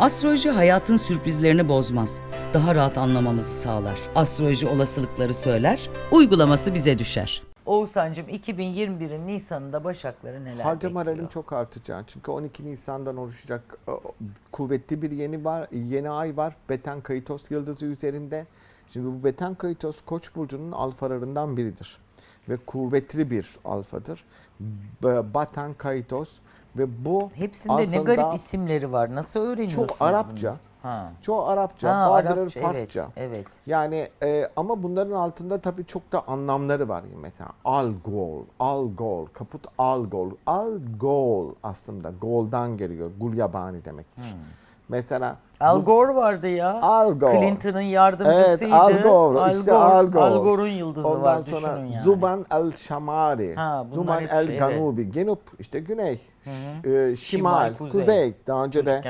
Astroloji hayatın sürprizlerini bozmaz. Daha rahat anlamamızı sağlar. Astroloji olasılıkları söyler, uygulaması bize düşer. Oğuzhan'cığım 2021'in Nisan'ında Başakları neler Harcamaların bekliyor? çok artacağı. Çünkü 12 Nisan'dan oluşacak e, kuvvetli bir yeni var, yeni ay var. Beten Kaitos yıldızı üzerinde. Şimdi bu Beten Kaitos Koç burcunun alfalarından biridir ve kuvvetli bir alfadır. Batan Kaitos ve bu Hepsinde ne garip isimleri var. Nasıl öğreniyorsunuz Çok Arapça. bunu? Ha. çoğu Arapça, Ha, bazıları Arapça, Farsça. Evet, evet. Yani e, ama bunların altında tabii çok da anlamları var. Mesela algol, algol, kaput algol. Algol aslında goldan geliyor. Gulyabani demektir. Hmm. Mesela Al Gore vardı ya. Al Gore. Clinton'ın yardımcısıydı. Evet, Al Gore. işte Al Gore. Al Gore'un yıldızı Ondan var sonra düşünün yani. Zuban el Şamari. Ha, Zuban el şey, Ganubi. Genup işte güney. Ş- e, şimal, Şimal, kuzey. kuzey. Daha önce de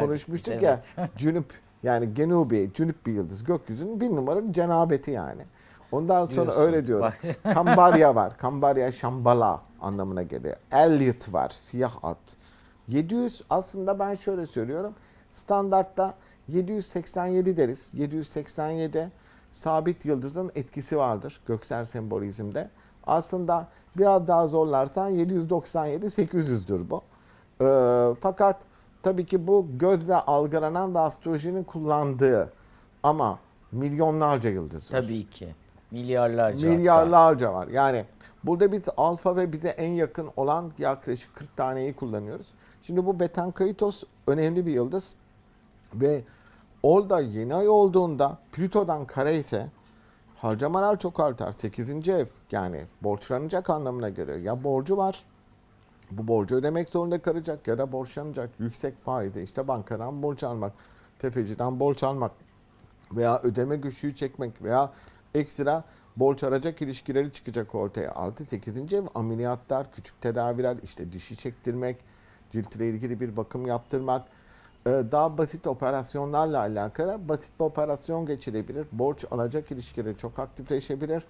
konuşmuştuk biz, ya. evet. Cünüp yani Genubi, Cünüp bir yıldız. Gökyüzünün bir numaralı cenabeti yani. Ondan sonra Diyorsun. öyle diyorum. Kambarya var. Kambarya Şambala anlamına geliyor. Elliot var. Siyah at. 700 aslında ben şöyle söylüyorum. Standartta 787 deriz. 787 sabit yıldızın etkisi vardır göksel sembolizmde. Aslında biraz daha zorlarsan 797 800'dür bu. Ee, fakat tabii ki bu gözle algılanan ve astrolojinin kullandığı ama milyonlarca yıldız var. Tabii ki. Milyarlarca. hatta. Milyarlarca var. Yani burada biz alfa ve bize en yakın olan yaklaşık 40 taneyi kullanıyoruz. Şimdi bu Betankaitos önemli bir yıldız ve orada yeni ay olduğunda Plüto'dan kare ise harcamalar çok artar. 8. ev yani borçlanacak anlamına geliyor. Ya borcu var bu borcu ödemek zorunda kalacak ya da borçlanacak. Yüksek faize işte bankadan borç almak, tefeciden borç almak veya ödeme güçlüğü çekmek veya ekstra borç alacak ilişkileri çıkacak ortaya. 6-8. ev ameliyatlar, küçük tedaviler, işte dişi çektirmek, ciltle ilgili bir bakım yaptırmak, e, daha basit operasyonlarla alakalı basit bir operasyon geçirebilir. Borç alacak ilişkileri çok aktifleşebilir.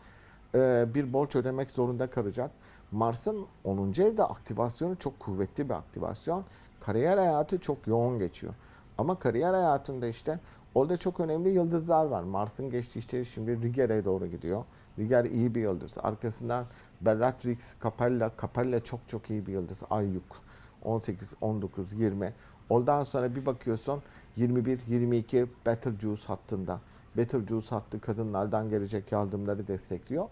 E, Bir borç ödemek zorunda kalacak. Mars'ın 10. evde aktivasyonu çok kuvvetli bir aktivasyon. Kariyer hayatı çok yoğun geçiyor. Ama kariyer hayatında işte orada çok önemli yıldızlar var. Mars'ın geçtiği işte şimdi Riger'e doğru gidiyor. Riger iyi bir yıldız. Arkasından Bellatrix, Capella. Capella çok çok iyi bir yıldız. Ayyuk. 18, 19, 20. Ondan sonra bir bakıyorsun 21, 22 Betelgeuse hattında. Betelgeuse hattı kadınlardan gelecek yardımları destekliyor.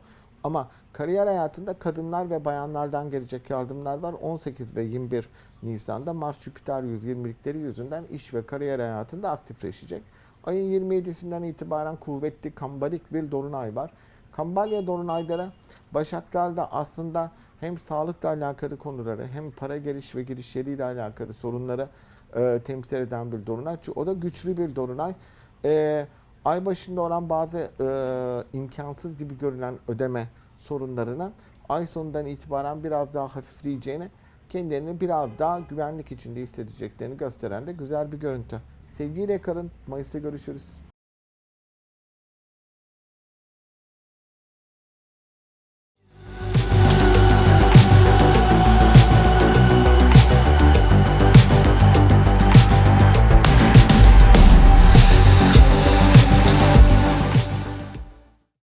Ama kariyer hayatında kadınlar ve bayanlardan gelecek yardımlar var. 18 ve 21 Nisan'da Mars Jüpiter 120'likleri yüzünden iş ve kariyer hayatında aktifleşecek. Ayın 27'sinden itibaren kuvvetli kambarik bir dolunay var. Kambalya dolunayları Başaklar'da aslında hem sağlıkla alakalı konuları hem para geliş ve girişleriyle alakalı sorunları e, temsil eden bir dolunay. O da güçlü bir dolunay. E, ay başında olan bazı e, imkansız gibi görünen ödeme sorunlarının ay sonundan itibaren biraz daha hafifleyeceğini, kendilerini biraz daha güvenlik içinde hissedeceklerini gösteren de güzel bir görüntü. Sevgiyle kalın. Mayıs'ta görüşürüz.